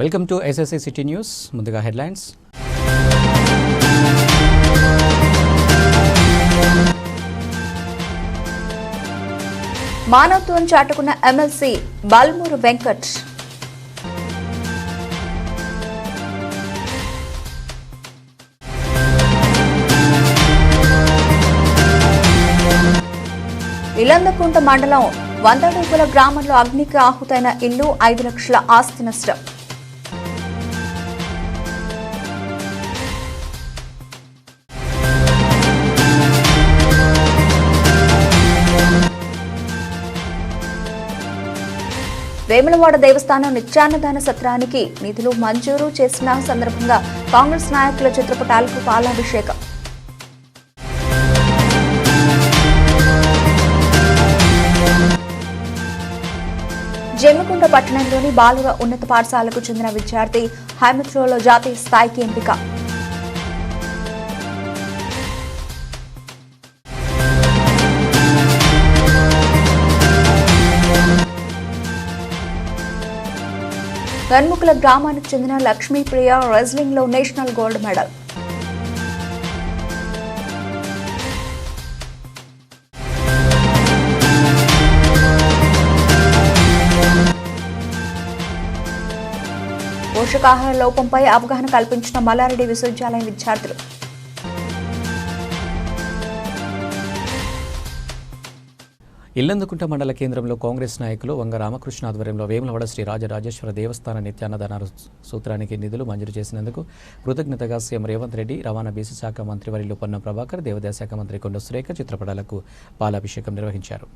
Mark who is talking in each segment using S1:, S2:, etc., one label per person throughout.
S1: Welcome to SSA city news ముందుగా headlines.
S2: మానవత్వం చాటుకున్న ఎమ్మెల్సీ బాల్మూరు వెంకట్. ఇలందకుంట మండలం వందడూపుల గ్రామంలో అగ్నికి ఆహుతైన ఇల్లు ఐదు లక్షల ఆస్తి నష్టం. వేములవాడ దేవస్థానం నిత్యాన్నదాన సత్రానికి నిధులు మంజూరు చేసిన సందర్భంగా కాంగ్రెస్ నాయకుల చిత్రపటాలకు పాలాభిషేకం. జమ్మికుంట పట్టణంలోని బాలుర ఉన్నత పాఠశాలకు చెందిన విద్యార్థి హైమత్రోలో జాతీయ స్థాయికి ఎంపిక. గన్ముకుల గ్రామానికి చెందిన లక్ష్మీప్రియ రెజ్లింగ్లో నేషనల్ గోల్డ్ మెడల్. పోషకాహార లోపంపై అవగాహన కల్పించిన మల్లారెడ్డి విశ్వవిద్యాలయం విద్యార్థులు.
S1: ఇల్లందుకుంట మండల కేంద్రంలో కాంగ్రెస్ నాయకులు వంగ రామకృష్ణ ఆధ్వర్యంలో వేములవాడ శ్రీ రాజరాజేశ్వర దేవస్థాన నిత్యాన్నదాన సూత్రానికి నిధులు మంజూరు చేసినందుకు కృతజ్ఞతగా సీఎం రేవంత్ రెడ్డి రవాణా బీసీ శాఖ మంత్రి వరిలో పొన్నం ప్రభాకర్ దేవాదాయ శాఖ మంత్రి కొండ సురేఖ చిత్రపటాలకు పాలాభిషేకం నిర్వహించారు.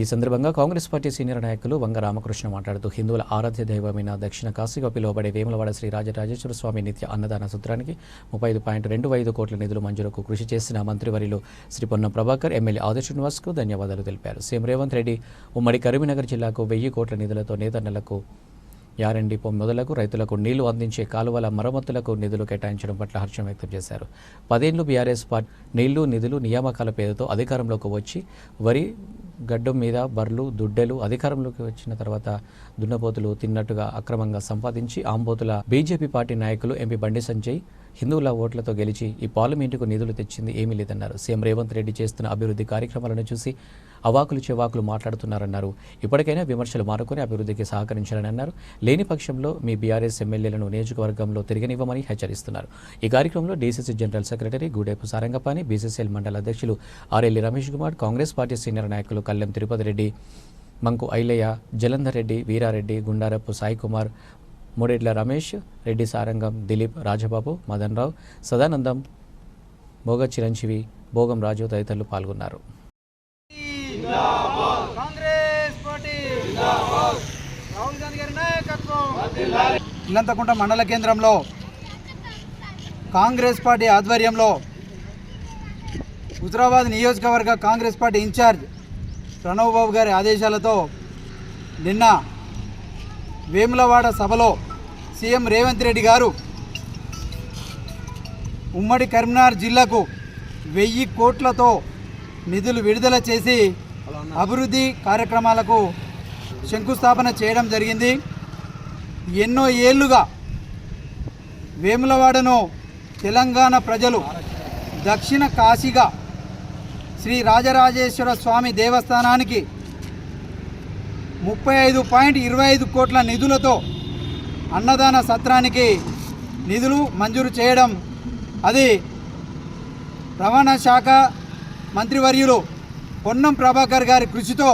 S1: ఈ సందర్భంగా కాంగ్రెస్ పార్టీ సీనియర్ నాయకులు వంగ రామకృష్ణ మాట్లాడుతూ హిందువుల ఆరాధ్య దైవమైన దక్షిణ కాశీగా పిలువబడే వేములవాడ శ్రీ రాజరాజేశ్వర స్వామి నిత్య అన్నదాన సూత్రానికి ముప్పై ఐదు పాయింట్ రెండు ఐదు కోట్ల నిధులు మంజూరుకు కృషి చేసిన మంత్రివర్యులు శ్రీ పొన్నం ప్రభాకర్ ఎమ్మెల్యే ఆది శ్రీనివాస్కు ధన్యవాదాలు తెలిపారు. సీఎం రేవంత్ రెడ్డి ఉమ్మడి కరీంనగర్ జిల్లాకు వెయ్యి కోట్ల నిధులతో నేతన్నలకు యారండి మొదలకు రైతులకు నీళ్ళు అందించే కాలువల మరమ్మతులకు నిధులు కేటాయించడం పట్ల హర్షం వ్యక్తం చేశారు. పదేళ్ళు బీఆర్ఎస్ పార్టీ నీళ్ళు నిధులు నియామకాల పేరుతో అధికారంలోకి వచ్చి వరి గడ్డం మీద బర్లు దుడ్డెలు అధికారంలోకి వచ్చిన తర్వాత దున్నపోతులు తిన్నట్టుగా అక్రమంగా సంపాదించి ఆంబోతుల బీజేపీ పార్టీ నాయకులు ఎంపీ బండి సంజయ్ హిందువుల ఓట్లతో గెలిచి ఈ పార్లమెంటుకు నిధులు తెచ్చింది ఏమీ లేదన్నారు. సీఎం రేవంత్ రెడ్డి చేస్తున్న అభివృద్ధి కార్యక్రమాలను చూసి అవాకులు చెవాకులు మాట్లాడుతున్నారన్నారు. ఇప్పటికైనా విమర్శలు మానుకొని అభివృద్ధికి సహకరించాలని అన్నారు. లేని పక్షంలో మీ బీఆర్ఎస్ ఎమ్మెల్యేలను నియోజకవర్గంలో తిరగనివ్వమని హెచ్చరిస్తున్నారు. ఈ కార్యక్రమంలో DCC general secretary Gudepu Sarangapani BCCL మండల అధ్యక్షులు ఆర్ఎల్లి Ramesh Kumar Congress party senior నాయకులు కల్లెం తిరుపతి రెడ్డి మంకు ఐలయ్య జలంధర్ రెడ్డి వీరారెడ్డి గుండారపు సాయికుమార్ మూడేడ్ల రమేష్ రెడ్డి సారంగం దిలీప్ రాజబాబు మదన్ రావు సదానందం భోగ చిరంజీవి భోగం రాజు తదితరులు పాల్గొన్నారు.
S3: కాంగ్రెస్ పార్టీ. రాహుల్ గాంధీ గారి నాయకత్వం. ఇల్లంతకుంట మండల కేంద్రంలో కాంగ్రెస్ పార్టీ ఆధ్వర్యంలో హుజరాబాద్ నియోజకవర్గ Congress party incharge Pranav Babu గారి ఆదేశాలతో నిన్న వేములవాడ సభలో సీఎం రేవంత్ రెడ్డి గారు ఉమ్మడి కరీంనగర్ జిల్లాకు వెయ్యి కోట్లతో నిధులు విడుదల చేసి అభివృద్ధి కార్యక్రమాలకు శంకుస్థాపన చేయడం జరిగింది. ఎన్నో ఏళ్ళుగా వేములవాడను తెలంగాణ ప్రజలు దక్షిణ కాశీగా శ్రీ రాజరాజేశ్వర స్వామి దేవస్థానానికి ముప్పై ఐదు పాయింట్ ఇరవై ఐదు కోట్ల నిధులతో అన్నదాన సత్రానికి నిధులు మంజూరు చేయడం అది రవాణా శాఖ మంత్రివర్యులు పొన్నం ప్రభాకర్ గారి కృషితో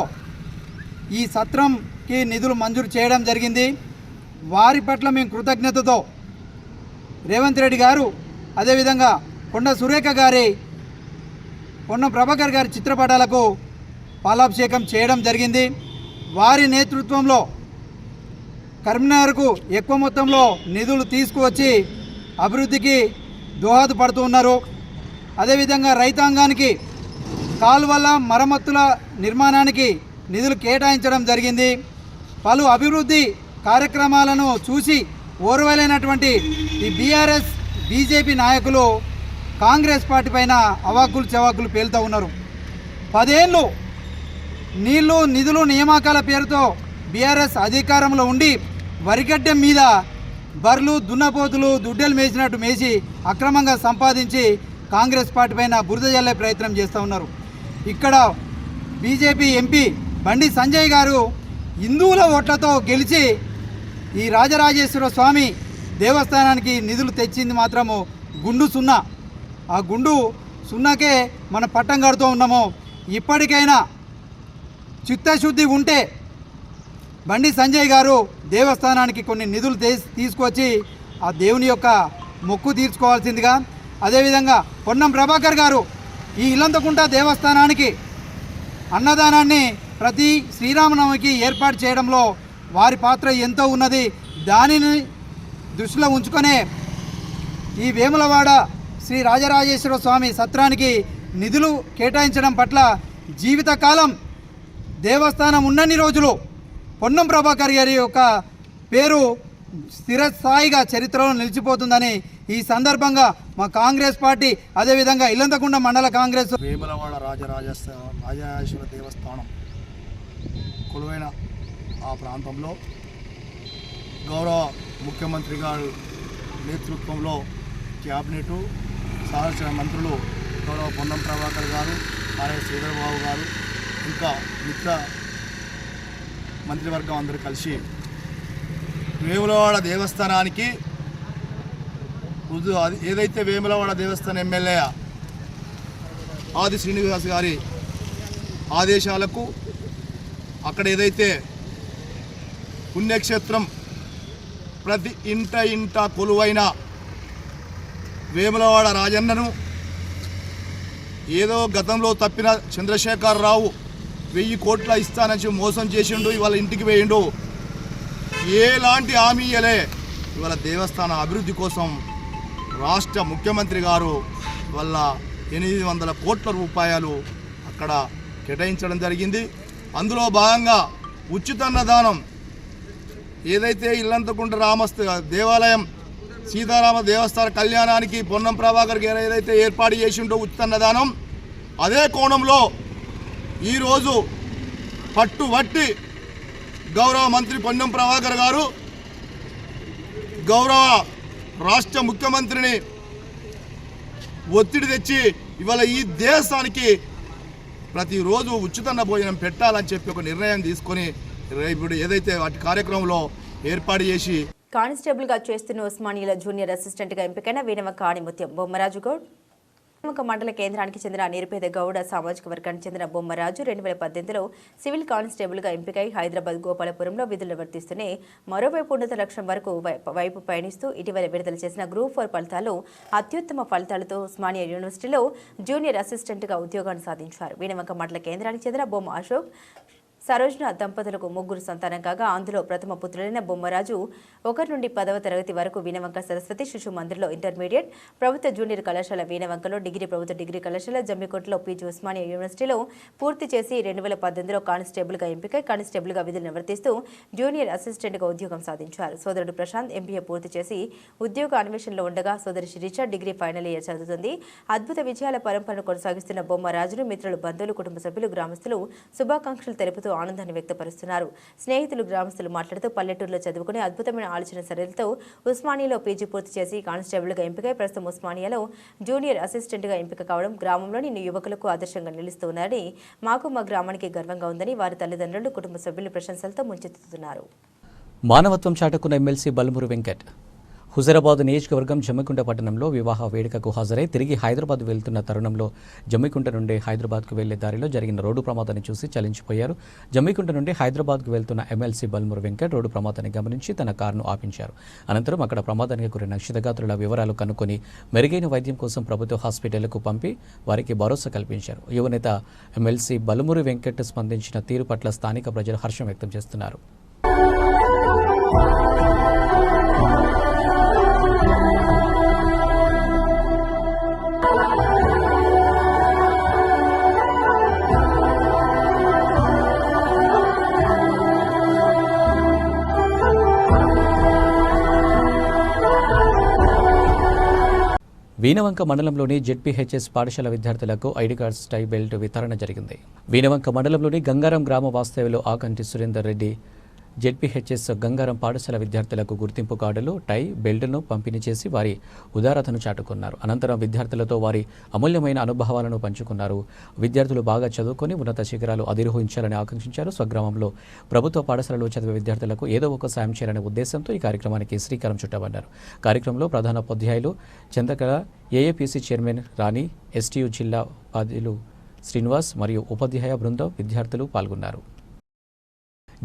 S3: ఈ సత్రంకి నిధులు మంజూరు చేయడం జరిగింది. వారి పట్ల మేము కృతజ్ఞతతో రేవంత్ రెడ్డి గారు అదేవిధంగా కొండ సురేఖ గారి పొన్నం ప్రభాకర్ గారి చిత్రపటాలకు పాలాభిషేకం చేయడం జరిగింది. వారి నేతృత్వంలో కరీంనగర్కు ఎక్కువ మొత్తంలో నిధులు తీసుకువచ్చి అభివృద్ధికి దోహదపడుతూ ఉన్నారు. అదేవిధంగా రైతాంగానికి కాలువల మరమ్మతుల నిర్మాణానికి నిధులు కేటాయించడం జరిగింది. పలు అభివృద్ధి కార్యక్రమాలను చూసి ఓర్వలైనటువంటి ఈ బీఆర్ఎస్ బీజేపీ నాయకులు కాంగ్రెస్ పార్టీ పైన అవాకులు చవాకులు పేలుతూ ఉన్నారు. పదేళ్ళు నీళ్ళు నిధులు నియామకాల పేరుతో బీఆర్ఎస్ అధికారంలో ఉండి వరిగడ్డం మీద బర్లు దున్నపోతులు దుడ్డెలు మేసినట్టు మేసి అక్రమంగా సంపాదించి కాంగ్రెస్ పార్టీ పైన బురద జల్లే ప్రయత్నం చేస్తూ ఉన్నారు. ఇక్కడ బీజేపీ ఎంపీ బండి సంజయ్ గారు హిందువుల ఓట్లతో గెలిచి ఈ రాజరాజేశ్వర స్వామి దేవస్థానానికి నిధులు తెచ్చింది మాత్రము గుండు సున్నా. ఆ గుండు సున్నాకే మనం పట్టం కడుతూ ఉన్నాము. ఇప్పటికైనా చిత్తశుద్ధి ఉంటే బండి సంజయ్ గారు దేవస్థానానికి కొన్ని నిధులు తీసుకొచ్చి ఆ దేవుని యొక్క మొక్కు తీర్చుకోవాల్సిందిగా. అదేవిధంగా పొన్నం ప్రభాకర్ గారు ఈ ఇల్లంతకుంట దేవస్థానానికి అన్నదానాన్ని ప్రతి శ్రీరామనవమికి ఏర్పాటు చేయడంలో వారి పాత్ర ఎంతో ఉన్నది. దానిని దృష్టిలో ఉంచుకొనే ఈ వేములవాడ శ్రీ రాజరాజేశ్వర స్వామి సత్రానికి నిధులు కేటాయించడం పట్ల జీవితకాలం దేవస్థానం ఉన్నన్ని రోజులు పొన్నం ప్రభాకర్ గారి యొక్క పేరు స్థిరస్థాయిగా చరిత్రలో నిలిచిపోతుందని ఈ సందర్భంగా మా కాంగ్రెస్ పార్టీ అదేవిధంగా ఇల్లంతకుండ మండల కాంగ్రెస్
S4: వేములవాడ రాజరాజస్థ రాజరాజేశ్వర దేవస్థానం కొలువైన ఆ ప్రాంతంలో గౌరవ ముఖ్యమంత్రి గారు నేతృత్వంలో క్యాబినెట్ సహచర మంత్రులు గౌరవ పొన్నం ప్రభాకర్ గారు ఆర్ఎస్ శ్రీధరబాబు గారు ఇంకా మిత్ర మంత్రివర్గం అందరూ కలిసి వేములవాడ దేవస్థానానికి ఏదైతే వేములవాడ దేవస్థానం ఎమ్మెల్యే ఆది శ్రీనివాస్ గారి ఆదేశాలకు అక్కడ ఏదైతే పుణ్యక్షేత్రం ప్రతి ఇంట ఇంట కొలువైన వేములవాడ రాజన్నను ఏదో గతంలో తప్పిన చంద్రశేఖరరావు వెయ్యి కోట్ల ఇస్తానని మోసం చేసిండు ఇవాళ ఇంటికి వేయిండు ఎలాంటి హామీ ఇయ్యలే? ఇవాళ దేవస్థాన అభివృద్ధి కోసం రాష్ట్ర ముఖ్యమంత్రి గారు వల్ల ఎనిమిది వందల కోట్ల రూపాయలు అక్కడ కేటాయించడం జరిగింది. అందులో భాగంగా ఉచిత అన్నదానం ఏదైతే ఇల్లంతకుంట రామస్థ దేవాలయం సీతారామ దేవస్థాన కళ్యాణానికి పొన్నం ప్రభాకర్ గారు ఏదైతే ఏర్పాటు చేసిండో ఉచిత అన్నదానం అదే కోణంలో ఈరోజు పట్టుబట్టి గౌరవ మంత్రి పొన్నం ప్రభాకర్ గారు గౌరవ రాష్ట్ర ముఖ్యమంత్రిని ఒత్తిడి తెచ్చి ఇవాళ ఈ దేశానికి ప్రతిరోజు ఉచితన్న భోజనం పెట్టాలని చెప్పి ఒక నిర్ణయం తీసుకొని ఇప్పుడు ఏదైతే వాటి కార్యక్రమంలో ఏర్పాటు చేసి
S5: కానిస్టేబుల్గా చేస్తున్న ఉస్మానియాల జూనియర్ అసిస్టెంట్గా ఎంపికైన వీణవ కాణిముత్యం. బొమ్మరాజు గౌడ్ ప్రముఖ మండల కేంద్రానికి చెందిన నిరుపేద గౌడ సామాజిక వర్గానికి చెందిన బొమ్మరాజు రెండు వేల పద్దెనిమిదిలో సివిల్ కానిస్టేబుల్గా ఎంపికై హైదరాబాద్ గోపాలపురంలో విధులు నిర్వర్తిస్తూనే మరోవైపు ఉన్నత లక్ష్యం వరకు వైపు పయనిస్తూ ఇటీవల విడుదల చేసిన గ్రూప్ ఫోర్ ఫలితాలు అత్యుత్తమ ఫలితాలతో ఉస్మానియా యూనివర్సిటీలో జూనియర్ అసిస్టెంట్గా ఉద్యోగాన్ని సాధించారు. వీణవంక మండల కేంద్రానికి చెందిన బొమ్మ అశోక్ సరోజ్న దంపతులకు ముగ్గురు సంతానం కాగా అందులో ప్రథమ పుత్రుడైన బొమ్మరాజు ఒకరి నుండి పదవ తరగతి వరకు వీణవంక సరస్వతి శిశు మందిర్లో ఇంటర్మీడియట్ ప్రభుత్వ జూనియర్ కళాశాల వీణవంకలో డిగ్రీ ప్రభుత్వ డిగ్రీ కళాశాల జమ్మికోటలో పీజీ ఉస్మానియా యూనివర్సిటీలో పూర్తి చేసి రెండు వేల పద్దెనిమిదిలో కానిస్టేబుల్గా ఎంపికై కానిస్టేబుల్గా విధులు నిర్వర్తిస్తూ జూనియర్ అసిస్టెంట్గా ఉద్యోగం సాధించారు. సోదరుడు ప్రశాంత్ ఎంబీఏ పూర్తి చేసి ఉద్యోగ అన్వేషణలో ఉండగా సోదరి శిరీష డిగ్రీ ఫైనల్ ఇయర్ చదువుతుంది. అద్భుత విజయాల పరంపరను కొనసాగిస్తున్న బొమ్మరాజును మిత్రులు బంధువులు కుటుంబ సభ్యులు గ్రామస్తులు శుభాకాంక్షలు తెలుపుతూ ఆనందాన్ని వ్యక్తపరుస్తున్నారు. స్నేహితులు గ్రామస్తులు మాట్లాడుతూ పల్లెటూరులో చదువుకుని అద్భుతమైన ఆలోచన సరళితో ఉస్మానియాలో పీజీ పూర్తి చేసి కానిస్టేబుల్గా ఎంపికై ప్రస్తుతం ఉస్మానియాలో జూనియర్ అసిస్టెంట్గా ఎంపిక కావడం గ్రామంలోని యువకులకు ఆదర్శంగా నిలుస్తున్నారని మాకు మా గ్రామానికి గర్వంగా ఉందని వారి తల్లిదండ్రులు కుటుంబ సభ్యులు ప్రశంసలతో ముంచెత్తుతున్నారు.
S1: మానవత్వం చాటుకున్న ఎమ్మెల్సీ బల్మురు వెంకట్ హుజరాబాద్ నియోజకవర్గం జమ్మికుంట పట్టణంలో వివాహ వేడుకకు హాజరై తిరిగి హైదరాబాద్ వెళ్తున్న తరుణంలో జమ్మికుంట నుండి హైదరాబాద్కు వెళ్ళే దారిలో జరిగిన రోడ్డు ప్రమాదాన్ని చూసి చలించిపోయారు. జమ్మికుంట నుండి హైదరాబాద్కు వెళ్తున్న ఎమ్మెల్సీ బల్మురు వెంకట్ రోడ్డు ప్రమాదాన్ని గమనించి తన కారును ఆపించారు. అనంతరం అక్కడ ప్రమాదానికి గురైన క్షితగాత్రుల వివరాలు కనుక్కొని మెరుగైన వైద్యం కోసం ప్రభుత్వ హాస్పిటళ్ళకు పంపి వారికి భరోసా కల్పించారు. యువనేత ఎమ్మెల్సీ బలుమురు వెంకట్ స్పందించిన తీరు పట్ల స్థానిక ప్రజలు హర్షం వ్యక్తం చేస్తున్నారు. వీనవంక మండలంలోని జెడ్పీహెచ్ఎస్ పాఠశాల విద్యార్థులకు ఐడి కార్డ్స్ టై బెల్ట్ వితరణ జరిగింది. వీనవంక మండలంలోని గంగారం గ్రామ వాస్తవ్యంలో ఆకంటి సురేందర్ రెడ్డి జెడ్పీహెచ్ఎస్ గంగారం పాఠశాల విద్యార్థులకు గుర్తింపు కార్డులు టై బెల్ట్ను పంపిణీ చేసి వారి ఉదారతను చాటుకున్నారు. అనంతరం విద్యార్థులతో వారి అమూల్యమైన అనుభవాలను పంచుకున్నారు. విద్యార్థులు బాగా చదువుకొని ఉన్నత శిఖరాలు అధిరోహించాలని ఆకాంక్షించారు. స్వగ్రామంలో ప్రభుత్వ పాఠశాలలో చదివే విద్యార్థులకు ఏదో ఒక సాయం చేయాలనే ఉద్దేశంతో ఈ కార్యక్రమానికి శ్రీకారం చుట్టబడ్డారు. కార్యక్రమంలో ప్రధాన ఉపాధ్యాయులు Chandrakala AAPC chairman Rani STU జిల్లా ఉపాధ్యులు శ్రీనివాస్ మరియు ఉపాధ్యాయ బృందం విద్యార్థులు పాల్గొన్నారు.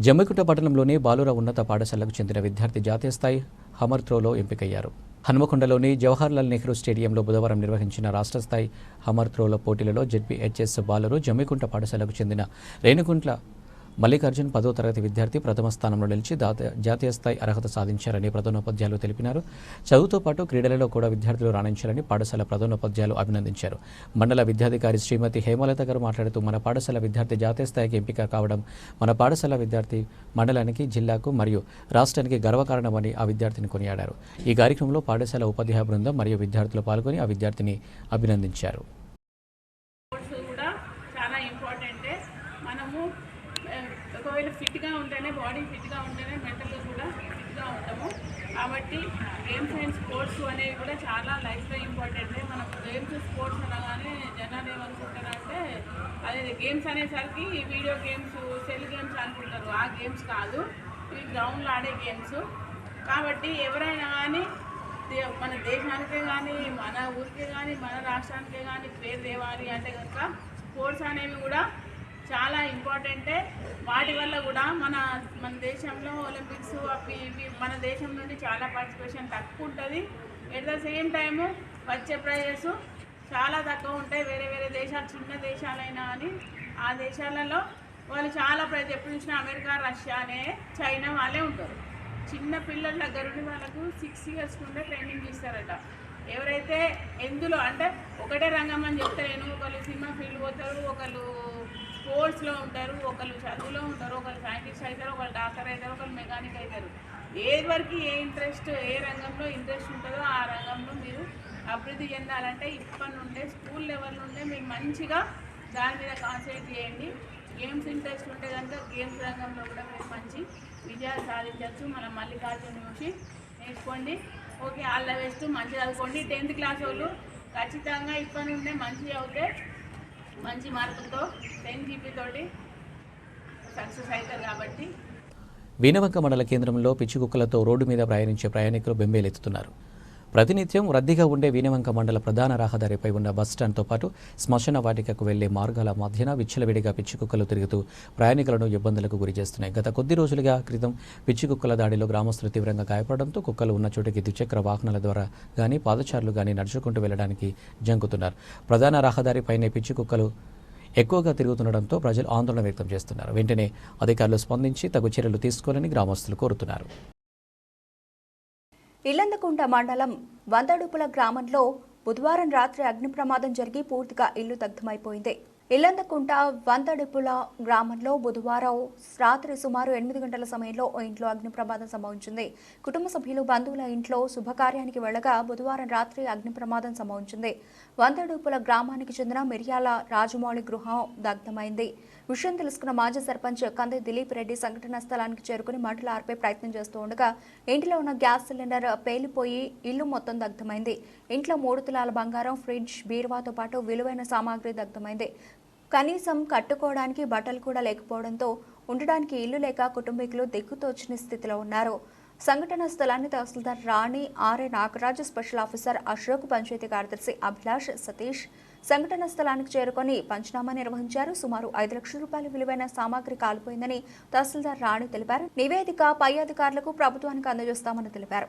S1: జమ్మికుంట పట్టణంలోని బాలుర ఉన్నత పాఠశాలకు చెందిన విద్యార్థి జాతీయ స్థాయి హమర్ త్రోలో ఎంపికయ్యారు. హనుమకొండలోని జవహర్లాల్ నెహ్రూ స్టేడియంలో బుధవారం నిర్వహించిన రాష్ట్ర స్థాయి హమర్ త్రోల పోటీలలో జెడ్పీహెచ్ఎస్ బాలురు జమ్మికుంట పాఠశాలకు చెందిన రేణుకుంట్ల మల్లికార్జున్ పదో తరగతి విద్యార్థి ప్రథమ స్థానంలో నిలిచి జాతీయ స్థాయి అర్హత సాధించారని ప్రధానోపాధ్యాయులు తెలిపినారు. చదువుతో పాటు క్రీడలలో కూడా విద్యార్థులు రాణించారని పాఠశాల ప్రధానోపాధ్యాయులు అభినందించారు. మండల విద్యాధికారి శ్రీమతి హేమలత గారు మాట్లాడుతూ మన పాఠశాల విద్యార్థి జాతీయ స్థాయికి ఎంపిక కావడం మన పాఠశాల విద్యార్థి మండలానికి జిల్లాకు మరియు రాష్ట్రానికి గర్వకారణమని ఆ విద్యార్థిని కొనియాడారు. ఈ కార్యక్రమంలో పాఠశాల ఉపాధ్యాయ బృందం మరియు విద్యార్థులు పాల్గొని ఆ విద్యార్థిని అభినందించారు
S6: స్పోర్ట్స్ కూడా చాలా ఇంపార్టెంటే మనము ఆ, ఒకవేళ ఫిట్గా ఉంటేనే బాడీ ఫిట్గా ఉంటేనే మెంటల్గా కూడా ఫిట్గా ఉంటాము. కాబట్టి గేమ్స్ అండ్ స్పోర్ట్స్ అనేవి కూడా చాలా లైఫ్లో ఇంపార్టెంట్. మనం గేమ్స్ స్పోర్ట్స్ అనగానే జనాలు ఏమనుకుంటారంటే అదే గేమ్స్ అనేసరికి వీడియో గేమ్స్ సెల్ గేమ్స్ అనుకుంటారు. ఆ గేమ్స్ కాదు. ఇవి గ్రౌండ్లో ఆడే గేమ్స్. కాబట్టి ఎవరైనా కానీ మన దేశానికే కానీ మన ఊరికే కానీ మన రాష్ట్రానికే కానీ పేరు తేవాలి అంటే కనుక స్పోర్ట్స్ అనేవి కూడా చాలా ఇంపార్టెంటే. వాటి వల్ల కూడా మన మన దేశంలో ఒలింపిక్స్ అవి ఇవి మన దేశం నుండి చాలా పార్టిసిపేషన్ తక్కువ ఉంటుంది. ఎట్ ద సేమ్ టైము వచ్చే ప్రైజెస్ చాలా తక్కువ ఉంటాయి. వేరే వేరే దేశాలు చిన్న దేశాలైనా అని. ఆ దేశాలలో వాళ్ళు చాలా ప్రైజ్ ఎప్పుడు చూసినా అమెరికా రష్యా అనే చైనా వాళ్ళే ఉంటారు. చిన్న పిల్లల దగ్గర నుండి వాళ్ళకు సిక్స్ ఇయర్స్ నుండే ట్రైనింగ్ ఇస్తారట. ఎవరైతే ఎందులో అంటే ఒకటే రంగం అని చెప్తలేను ఒకళ్ళు సినిమా ఫీల్డ్ పోతారు ఒకళ్ళు స్పోర్ట్స్లో ఉంటారు ఒకళ్ళు చదువులో ఉంటారు ఒకళ్ళు సైంటిస్ట్ అవుతారు ఒకళ్ళు డాక్టర్ అవుతారు ఒకళ్ళు మెకానిక్ అవుతారు. ఏది వరకు ఏ ఇంట్రెస్ట్ ఏ రంగంలో ఇంట్రెస్ట్ ఉంటుందో ఆ రంగంలో మీరు అభివృద్ధి చెందాలంటే ఇప్పటి నుండే స్కూల్ లెవెల్ నుండే మీరు మంచిగా దాని మీద కాన్సన్ట్రేట్ చేయండి. గేమ్స్ ఇంట్రెస్ట్ ఉంటే కనుక గేమ్స్ రంగంలో కూడా మీరు మంచి విజయాలు సాధించవచ్చు. మనం మల్లికార్జున చూసి నేర్చుకోండి. ఓకే ఆల్ ద బెస్ట్ మంచి చదువుకోండి. టెన్త్ క్లాస్ వాళ్ళు ఖచ్చితంగా ఇప్పటి నుండే మంచిగా అవుతే మంచి మార్కులతో టెన్ జీబీ తోటి సక్సెస్ అవుతారు కాబట్టి.
S1: వీనవంక మండల కేంద్రంలో పిచ్చికుక్కలతో రోడ్డు మీద ప్రయాణించే ప్రయాణికులు బెంబేలెత్తుతున్నారు. ప్రతినిత్యం రద్దీగా ఉండే వీనవంక మండల ప్రధాన రహదారిపై ఉన్న బస్టాండ్తో పాటు శ్మశాన వాటికకు వెళ్ళే మార్గాల మధ్యన విచ్చలవిడిగా పిచ్చికుక్కలు తిరుగుతూ ప్రయాణికులను ఇబ్బందులకు గురి చేస్తున్నాయి. గత కొద్ది రోజులుగా క్రితం పిచ్చికుక్కల దాడిలో గ్రామస్తులు తీవ్రంగా గాయపడడంతో కుక్కలు ఉన్న చోటికి ద్విచక్ర వాహనాల ద్వారా కానీ పాదచారులు కానీ నడుచుకుంటూ వెళ్ళడానికి జంకుతున్నారు. ప్రధాన రహదారిపైనే పిచ్చికుక్కలు ఎక్కువగా తిరుగుతుండడంతో ప్రజలు ఆందోళన వ్యక్తం చేస్తున్నారు. వెంటనే అధికారులు స్పందించి తగు చర్యలు తీసుకోవాలని గ్రామస్తులు కోరుతున్నారు.
S2: ఇల్లందకుంట మండలం వందడుపుల గ్రామంలో బుధవారం రాత్రి అగ్ని ప్రమాదం జరిగి పూర్తిగా ఇల్లు దగ్ధమైపోయింది. ఇల్లందకుంట వందడుపుల గ్రామంలో బుధవారం రాత్రి సుమారు ఎనిమిది గంటల సమయంలో ఓ ఇంట్లో అగ్ని ప్రమాదం సంభవించింది. కుటుంబ సభ్యులు బంధువుల ఇంట్లో శుభకార్యానికి వెళ్ళగా బుధవారం రాత్రి అగ్ని ప్రమాదం సంభవించింది. వందడుపుల గ్రామానికి చెందిన మిర్యాల రాజమౌళి గృహం దగ్ధమైంది. విషయం తెలుసుకున్న మాజీ సర్పంచ్ కంది దిలీప్ రెడ్డి సంఘటనా స్థలానికి చేరుకుని మంటలు ఆర్పే ప్రయత్నం చేస్తూ ఉండగా ఇంటిలో ఉన్న గ్యాస్ సిలిండర్ పేలిపోయి ఇల్లు మొత్తం దగ్ధమైంది. ఇంట్లో మూడు తులాల బంగారం ఫ్రిడ్జ్ బీరువాతో పాటు విలువైన సామాగ్రి దగ్ధమైంది. కనీసం కట్టుకోవడానికి బట్టలు కూడా లేకపోవడంతో ఉండడానికి ఇల్లు లేక కుటుంబీకులు దిక్కుతోచని స్థితిలో ఉన్నారు. సంఘటనా స్థలాన్ని తహసీల్దార్ Rani RA Nagaraju special officer Ashok panchayat కార్యదర్శి అభిలాష్ సతీష్ సంఘటనా స్థలానికి చేరుకొని పంచనామా నిర్వహించారు. సుమారు ఐదు లక్షల రూపాయల విలువైన సామాగ్రి కాలిపోయిందని తహసీల్దార్ రాణి తెలిపారు. నివేదిక పై అధికారులకు ప్రభుత్వానికి అందజేస్తామని తెలిపారు.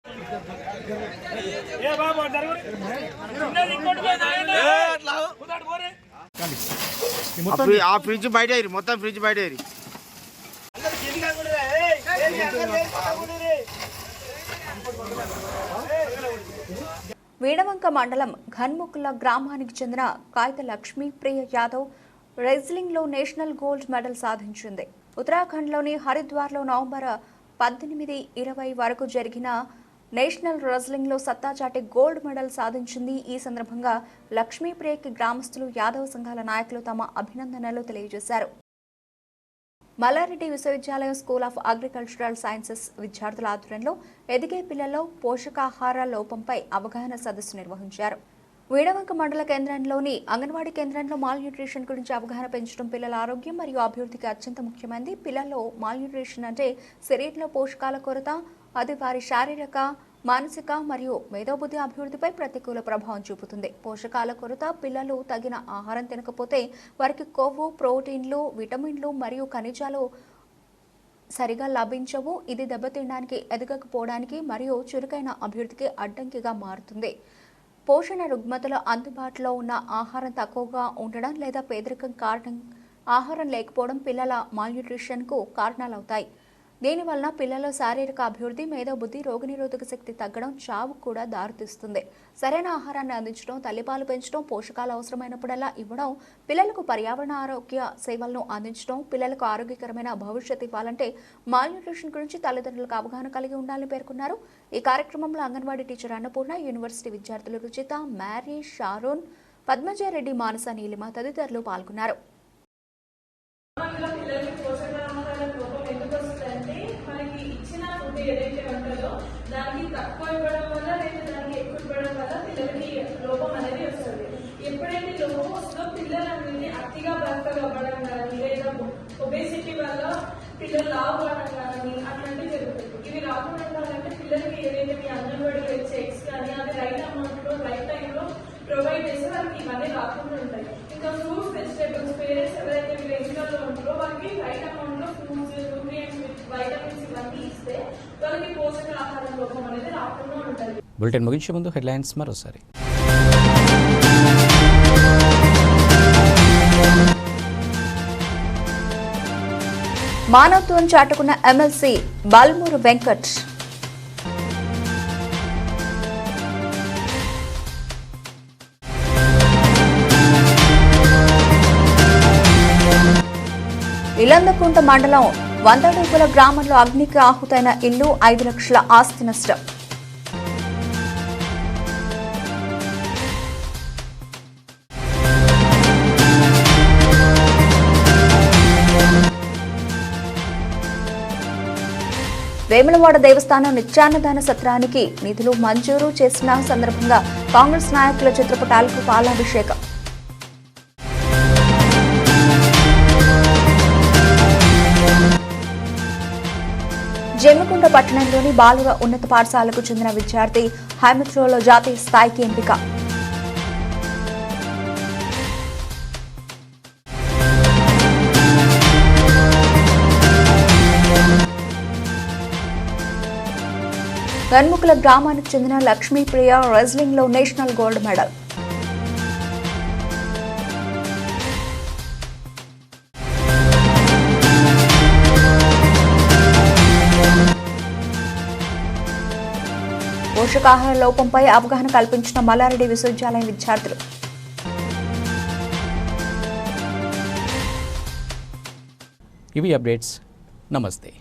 S7: ఆ ఫ్రిడ్జ్ బయట మొత్తం ఫ్రిడ్జ్ బయట
S2: వీణవంక మండలం ఘన్ముఖుల గ్రామానికి చెందిన కాగిత లక్ష్మీ ప్రియ యాదవ్ రెజ్లింగ్లో నేషనల్ గోల్డ్ మెడల్ సాధించింది ఉత్తరాఖండ్లోని హరిద్వార్లో నవంబర్ పద్దెనిమిది ఇరవై వరకు జరిగిన నేషనల్ రెజ్లింగ్లో సత్తా చాటి గోల్డ్ మెడల్ సాధించింది. ఈ సందర్భంగా లక్ష్మీప్రియకి గ్రామస్తులు యాదవ్ సంఘాల నాయకులు తమ అభినందనలు తెలియజేశారు. మల్లారెడ్డి విశ్వవిద్యాలయం స్కూల్ ఆఫ్ అగ్రికల్చరల్ సైన్సెస్ విద్యార్థుల ఆధ్వర్యంలో ఎదిగే పిల్లల్లో పోషకాహార లోపంపై అవగాహన సదస్సు నిర్వహించారు. వీడవంక మండల కేంద్రంలోని అంగన్వాడీ కేంద్రంలో మాల్ న్యూట్రిషన్ గురించి అవగాహన పెంచడం పిల్లల ఆరోగ్యం మరియు అభివృద్ధికి అత్యంత ముఖ్యమైనది పిల్లల్లో మాల్ న్యూట్రిషన్ అంటే శరీరంలో పోషకాల కొరత అది వారి శారీరక మానసిక మరియు మేధోబుద్ధి అభివృద్ధిపై ప్రతికూల ప్రభావం చూపుతుంది. పోషకాల కొరత పిల్లలు తగిన ఆహారం తినకపోతే వారికి కొవ్వు ప్రోటీన్లు విటమిన్లు మరియు ఖనిజాలు సరిగా లభించవు. ఇది దెబ్బతినడానికి ఎదగకపోవడానికి మరియు చురుకైన అభివృద్ధికి అడ్డంకిగా మారుతుంది. పోషణ రుగ్మతలు అందుబాటులో ఉన్న ఆహారం తక్కువగా ఉండడం లేదా పేదరికం కారణం ఆహారం లేకపోవడం పిల్లల మాల్న్యూట్రిషన్కు కారణాలవుతాయి. దీనివల్ల పిల్లల శారీరక అభివృద్ధి మేధోబుద్ధి రోగనిరోధక శక్తి తగ్గడం చావు కూడా దారితీస్తుంది. సరైన ఆహారాన్ని అందించడం తల్లిపాలు పెంచడం పోషకాలు అవసరమైనప్పుడల్లా ఇవ్వడం పిల్లలకు పర్యావరణ ఆరోగ్య సేవలను అందించడం పిల్లలకు ఆరోగ్యకరమైన భవిష్యత్ ఇవ్వాలంటే మాల్ న్యూట్రిషన్ గురించి తల్లిదండ్రులకు అవగాహన కలిగి ఉండాలని పేర్కొన్నారు. ఈ కార్యక్రమంలో అంగన్వాడీ టీచర్ అన్నపూర్ణ యూనివర్సిటీ విద్యార్థులు రుచిత మ్యారీ షారోన్ పద్మజారెడ్డి మానస నీలిమ తదితరులు పాల్గొన్నారు
S8: నార్మల్గా పిల్లలకి పోషకాహారాల లోపం ఎందుకు వస్తుందంటే మనకి ఇచ్చిన ఫుడ్ ఏదైతే ఉంటుందో దానికి తక్కువ ఇవ్వడం వల్ల లేదా దానికి ఎక్కువ ఇవ్వడం వల్ల పిల్లలకి లోపం అనేది వస్తుంది ఎప్పుడైతే లోపం వస్తుందో పిల్లలు అనేది అతిగా బక్కగా అవ్వడం కానీ లేదా ఒబేసిటీ వల్ల పిల్లలు లావు కానీ అట్లాంటివి జరుగుతుంది ఇవి రాకుండా అంటే పిల్లలకి ఏదైతే మీ అంగన్వాడీ ఇచ్చే ఎగ్స్ కానీ అది రైట్ అమౌంట్లో రైట్ టైంలో ప్రొవైడ్ చేస్తే వాళ్ళకి ఇవన్నీ రాకుండా ఉంటాయి. ఇంకా ఫ్రూట్స్ వెజిటేబుల్స్ పేరెంట్స్ ఎవరైతే వెజిటబుల్ ఉంటారో వాళ్ళకి రైట్ అమౌంట్లో ఫ్రూట్స్ న్యూట్రియన్స్ వైటమిన్స్ ఇవన్నీ ఇస్తే వాళ్ళకి పోషకాహారం లోపం అనేది రాకుండా ఉంటుంది
S1: బులెటిన్ ముగించే ముందు హెడ్లైన్స్ మరోసారి.
S2: మానవత్వం చాటుకున్న ఎమ్మెల్సీ బాల్మూరు వెంకట్. ఇలందకుంట మండలం వందడూపుల గ్రామంలో అగ్నికి ఆహుతైన ఇల్లు ఐదు లక్షల ఆస్తి నష్టం. వేములవాడ దేవస్థానం నిత్యాన్నదాన సత్రానికి నిధులు మంజూరు చేసిన సందర్భంగా కాంగ్రెస్ నాయకుల చిత్రపటాలకు పాలాభిషేకం. జమ్మికుంట పట్టణంలోని బాలుర ఉన్నత పాఠశాలకు చెందిన విద్యార్థి హైమత్రోలో జాతీయ స్థాయికి ఎంపిక. వెన్ముకల గ్రామానికి చెందిన లక్ష్మీప్రియ రెజ్లింగ్లో నేషనల్ గోల్డ్ మెడల్. పోషకాహార లోపంపై అవగాహన కల్పించిన మల్లారెడ్డి విశ్వవిద్యాలయం విద్యార్థులు.
S1: ఇవి అప్డేట్స్. నమస్తే.